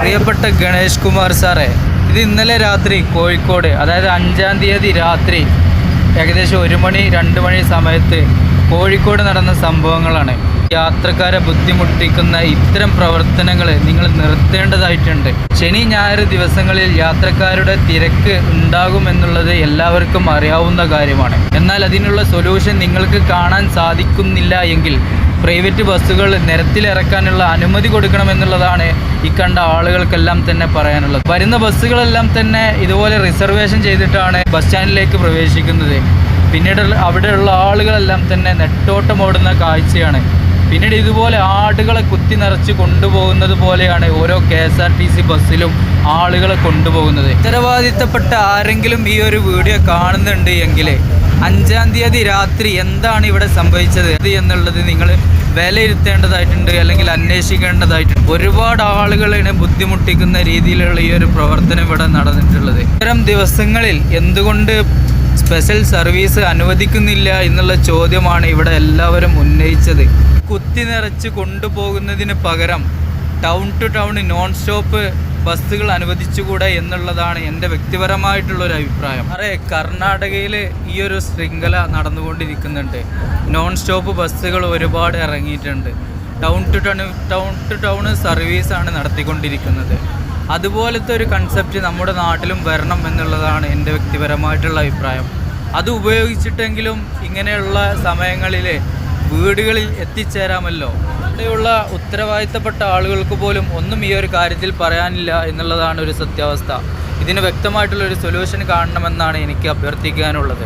പ്രിയപ്പെട്ട ഗണേഷ് കുമാർ സാറേ ഇത് ഇന്നലെ രാത്രി കോഴിക്കോട് അതായത് അഞ്ചാം തീയതി രാത്രി ഏകദേശം ഒരു മണി രണ്ട് മണി സമയത്ത് കോഴിക്കോട് നടന്ന സംഭവങ്ങളാണ്. യാത്രക്കാരെ ബുദ്ധിമുട്ടിക്കുന്ന ഇത്തരം പ്രവർത്തനങ്ങൾ നിങ്ങൾ നിർത്തേണ്ടതായിട്ടുണ്ട്. ശനി ഞായർ ദിവസങ്ങളിൽ യാത്രക്കാരുടെ തിരക്ക് ഉണ്ടാകുമെന്നുള്ളത് എല്ലാവർക്കും അറിയാവുന്ന കാര്യമാണ്. എന്നാൽ അതിനുള്ള സൊല്യൂഷൻ നിങ്ങൾക്ക് കാണാൻ സാധിക്കുന്നില്ല എങ്കിൽ പ്രൈവറ്റ് ബസ്സുകൾ നിരത്തിലിറക്കാനുള്ള അനുമതി കൊടുക്കണമെന്നുള്ളതാണ് ഈ കണ്ട ആളുകൾക്കെല്ലാം തന്നെ പറയാനുള്ളത്. വരുന്ന ബസ്സുകളെല്ലാം തന്നെ ഇതുപോലെ റിസർവേഷൻ ചെയ്തിട്ടാണ് ബസ് സ്റ്റാൻഡിലേക്ക് പ്രവേശിക്കുന്നത്. പിന്നീട് അവിടെയുള്ള ആളുകളെല്ലാം തന്നെ നെട്ടോട്ടം ഓടുന്ന കാഴ്ചയാണ്. പിന്നീട് ഇതുപോലെ ആടുകളെ കുത്തി നിറച്ച് കൊണ്ടുപോകുന്നത് പോലെയാണ് ഓരോ K S R T C ബസ്സിലും ആളുകളെ കൊണ്ടുപോകുന്നത്. ഉത്തരവാദിത്തപ്പെട്ട ആരെങ്കിലും ഈ ഒരു വീഡിയോ കാണുന്നുണ്ട് എങ്കിൽ അഞ്ചാം തീയതി രാത്രി എന്താണ് ഇവിടെ സംഭവിച്ചത്? എന്നുള്ളത് നിങ്ങൾ വിലയിരുത്തേണ്ടതായിട്ടുണ്ട് അല്ലെങ്കിൽ അന്വേഷിക്കേണ്ടതായിട്ടുണ്ട്. ഒരുപാട് ആളുകളെ ബുദ്ധിമുട്ടിക്കുന്ന രീതിയിലുള്ള ഈ ഒരു പ്രവർത്തനം ഇവിടെ നടന്നിട്ടുള്ളത്. ഇത്തരം ദിവസങ്ങളിൽ എന്തുകൊണ്ട് സ്പെഷ്യൽ സർവീസ് അനുവദിക്കുന്നില്ല എന്നുള്ള ചോദ്യമാണ് ഇവിടെ എല്ലാവരും ഉന്നയിച്ചത്. കുത്തി നിറച്ച് കൊണ്ടുപോകുന്നതിന് പകരം town to town non stop ബസ്സുകൾ അനുവദിച്ചുകൂടെ എന്നുള്ളതാണ് എന്റെ വ്യക്തിപരമായിട്ടുള്ള ഒരു അഭിപ്രായം. അറേ കർണാടകയിൽ ഈ ഒരു ശൃംഖല നടന്നുകൊണ്ടിരിക്കുന്നുണ്ട്. നോൺ സ്റ്റോപ്പ് ബസ്സുകൾ ഒരുപാട് ഇറങ്ങിയിട്ടുണ്ട്. Town to town town to town സർവീസാണ് നടത്തിക്കൊണ്ടിരിക്കുന്നത്. അതുപോലത്തെ ഒരു കൺസെപ്റ്റ് നമ്മുടെ നാട്ടിലും വരണം എന്നുള്ളതാണ് എന്റെ വ്യക്തിപരമായിട്ടുള്ള അഭിപ്രായം. അത് ഉപയോഗിച്ചിട്ടെങ്കിലും ഇങ്ങനെയുള്ള സമയങ്ങളിൽ വീടുകളിൽ എത്തിച്ചേരാമല്ലോ. അവിടെയുള്ള ഉത്തരവാദിത്തപ്പെട്ട ആളുകൾക്ക് പോലും ഒന്നും ഈ ഒരു കാര്യത്തിൽ പറയാനില്ല എന്നുള്ളതാണ് ഒരു സത്യാവസ്ഥ. ഇതിന് വ്യക്തമായിട്ടുള്ള ഒരു സൊല്യൂഷൻ കാണണമെന്നാണ് എനിക്ക് അഭ്യർത്ഥിക്കാനുള്ളത്.